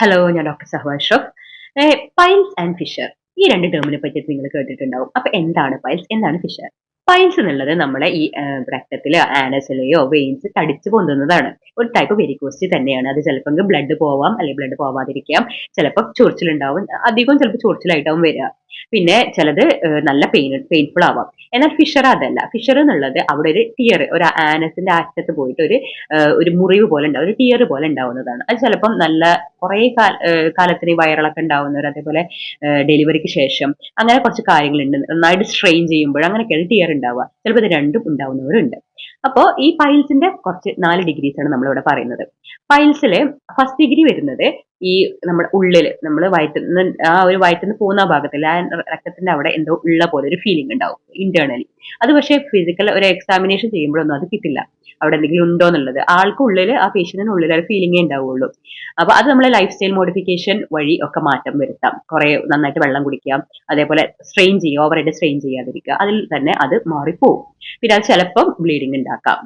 Hello ഞാൻ doctor സഹവ Ashraf. Piles and fissure ഈ രണ്ട് ടേമിനെ പറ്റിയിട്ട് നിങ്ങൾ കേട്ടിട്ടുണ്ടാവും. അപ്പൊ എന്താണ് പൈൽസ് എന്താണ് ഫിഷർ പൈൽസ് എന്നുള്ളത് നമ്മളെ ഈ രക്തത്തിലോ ആനസിലെയോ വെയിൻസ് തടിച്ചു പൊന്തുന്നതാണ്. ഒരു ടൈപ്പ് വെരിക്കോസ്റ്റ് തന്നെയാണ്. അത് ചിലപ്പോൾ ബ്ലഡ് പോവാം അല്ലെങ്കിൽ ബ്ലഡ് പോവാതിരിക്കാം. ചിലപ്പോൾ ചൊറിച്ചിലുണ്ടാവും. അധികം ചിലപ്പോൾ ചൊറിച്ചിലായിട്ടാവും വരിക. പിന്നെ ചിലത് നല്ല പെയിൻ പെയിൻഫുൾ ആവാം. എന്നാൽ ഫിഷർ അതല്ല. ഫിഷർ എന്നുള്ളത് അവിടെ ഒരു ടിയർ ഒരു ആനസിന്റെ അറ്റത്ത് പോയിട്ട് ഒരു ഒരു മുറിവ് പോലെ ഉണ്ടാവും ഒരു ടിയർ പോലെ ഉണ്ടാവുന്നതാണ്. അത് ചിലപ്പം നല്ല കുറേ കാല കാലത്തിന് വയറിളക്കം ഉണ്ടാവുന്നവർ അതേപോലെ ഡെലിവറിക്ക് ശേഷം അങ്ങനെ കുറച്ച് കാര്യങ്ങളുണ്ട്. നന്നായിട്ട് സ്ട്രെയിൻ ചെയ്യുമ്പോൾ അങ്ങനെയൊക്കെയാണ് ടിയർ ഉണ്ടാവുക. ചിലപ്പോൾ ഇത് രണ്ടും ഉണ്ടാവുന്നവരുണ്ട്. അപ്പോൾ ഈ പൈൽസിന്റെ കുറച്ച് നാല് ഡിഗ്രീസ് ആണ് നമ്മളിവിടെ പറയുന്നത്. പൈൽസിൽ ഫസ്റ്റ് ഡിഗ്രി വരുന്നത് ഈ നമ്മുടെ ഉള്ളിൽ നമ്മൾ വയറ്റുന്ന ആ ഒരു വയറ്റിന്ന് പോകുന്ന ഭാഗത്തിൽ ആ രക്തത്തിന്റെ അവിടെ എന്തോ ഉള്ള പോലെ ഒരു ഫീലിംഗ് ഉണ്ടാവും ഇന്റേണലി അത് പക്ഷേ ഫിസിക്കൽ ഒരു എക്സാമിനേഷൻ ചെയ്യുമ്പോഴൊന്നും അത് കിട്ടില്ല. അവിടെ എന്തെങ്കിലും ഉണ്ടോ എന്നുള്ളത്. ആൾക്ക് ഉള്ളിൽ ആ പേഷ്യന്റിന് ഉള്ളിൽ ഒരു ഫീലിംഗേ ഉണ്ടാവുള്ളൂ. അപ്പൊ അത് നമ്മളെ ലൈഫ് സ്റ്റൈൽ മോഡിഫിക്കേഷൻ വഴി ഒക്കെ മാറ്റം വരുത്താം. കുറെ നന്നായിട്ട് വെള്ളം കുടിക്കാം അതേപോലെ സ്ട്രെയിൻ ചെയ്യുക ഓവറായിട്ട് സ്ട്രെയിൻ ചെയ്യാതിരിക്കുക. അതിൽ തന്നെ അത് മാറിപ്പോവും. പിന്നെ അത് ചിലപ്പം ബ്ലീഡിങ് ഉണ്ടാക്കാം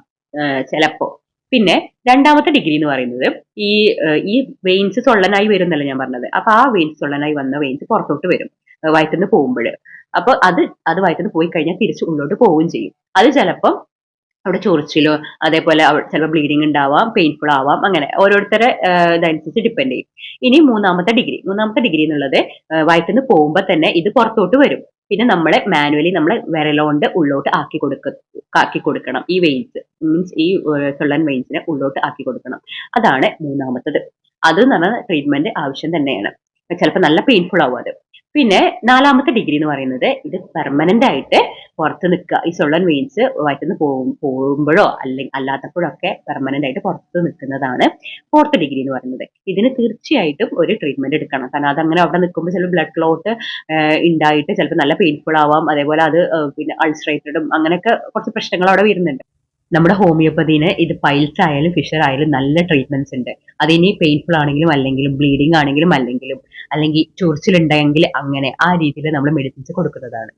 ചിലപ്പോ പിന്നെ രണ്ടാമത്തെ ഡിഗ്രി എന്ന് പറയുന്നത് ഈ ഈ വെയിൻസ് സൊള്ളനായി വരുന്നല്ല ഞാൻ പറഞ്ഞത്. അപ്പൊ ആ വെയിൻസ് സൊള്ളനായി വന്ന വെയിൻസ് പുറത്തോട്ട് വരും. വയറ്റിന്ന് പോകുമ്പോൾ അപ്പൊ അത് അത് വയറ്റുന്ന് പോയി കഴിഞ്ഞാൽ തിരിച്ച് ഉള്ളോട്ട് പോവുകയും ചെയ്യും. അത് ചിലപ്പം അവിടെ ചൊറിച്ചിലോ അതേപോലെ ചിലപ്പോൾ ബ്ലീഡിങ് ഉണ്ടാവാം പെയിൻഫുൾ ആവാം അങ്ങനെ ഓരോരുത്തരെ ഇതനുസരിച്ച് ഡിപ്പെൻഡ് ചെയ്യും. ഇനി മൂന്നാമത്തെ ഡിഗ്രി മൂന്നാമത്തെ ഡിഗ്രി എന്നുള്ളത് വയറ്റിന്ന് പോകുമ്പോൾ തന്നെ ഇത് പുറത്തോട്ട് വരും. പിന്നെ നമ്മളെ മാനുവലി നമ്മളെ വിരലോണ്ട് ഉള്ളോട്ട് ആക്കി കൊടുക്ക ആക്കി കൊടുക്കണം. ഈ വെയിൻസ് മീൻസ് ഈ സൊള്ളൻ വെയിൻസിനെ ഉള്ളോട്ട് ആക്കി കൊടുക്കണം. അതാണ് മൂന്നാമത്തത്. അത് എന്ന് പറഞ്ഞാൽ ട്രീറ്റ്മെന്റ് ആവശ്യം തന്നെയാണ്. ചിലപ്പോൾ നല്ല പെയിൻഫുൾ ആവും അത്. പിന്നെ നാലാമത്തെ ഡിഗ്രി എന്ന് പറയുന്നത് ഇത് പെർമനന്റ് ആയിട്ട് പുറത്ത് നിൽക്കുക. ഈ സൊള്ളൻ വെയിൻസ് വയറ്റുന്ന് പോകും പോകുമ്പോഴോ അല്ലെങ്കിൽ അല്ലാത്തപ്പോഴൊക്കെ പെർമനന്റ് ആയിട്ട് പുറത്ത് നിൽക്കുന്നതാണ് ഫോർത്ത് ഡിഗ്രി എന്ന് പറയുന്നത്. ഇതിന് തീർച്ചയായിട്ടും ഒരു ട്രീറ്റ്മെന്റ് എടുക്കണം. കാരണം അതങ്ങനെ അവിടെ നിൽക്കുമ്പോൾ ചിലപ്പോൾ ബ്ലഡ് ക്ലോട്ട് ഉണ്ടായിട്ട് ചിലപ്പോൾ നല്ല പെയിൻഫുൾ ആവാം. അതേപോലെ അത് പിന്നെ അൾസ്ട്രേറ്റഡും അങ്ങനെയൊക്കെ കുറച്ച് പ്രശ്നങ്ങൾ അവിടെ വരുന്നുണ്ട്. നമ്മുടെ ഹോമിയോപ്പതിന് ഇത് പൈൽസ് ആയാലും ഫിഷർ ആയാലും നല്ല ട്രീറ്റ്മെന്റ്സ് ഉണ്ട്. അതിനി പെയിൻഫുൾ ആണെങ്കിലും അല്ലെങ്കിലും ബ്ലീഡിംഗ് ആണെങ്കിലും അല്ലെങ്കിലും അല്ലെങ്കിൽ ചൊറിച്ചിലുണ്ടെങ്കിൽ അങ്ങനെ ആ രീതിയിൽ നമ്മൾ മെഡിസിൻസ് കൊടുക്കുന്നതാണ്.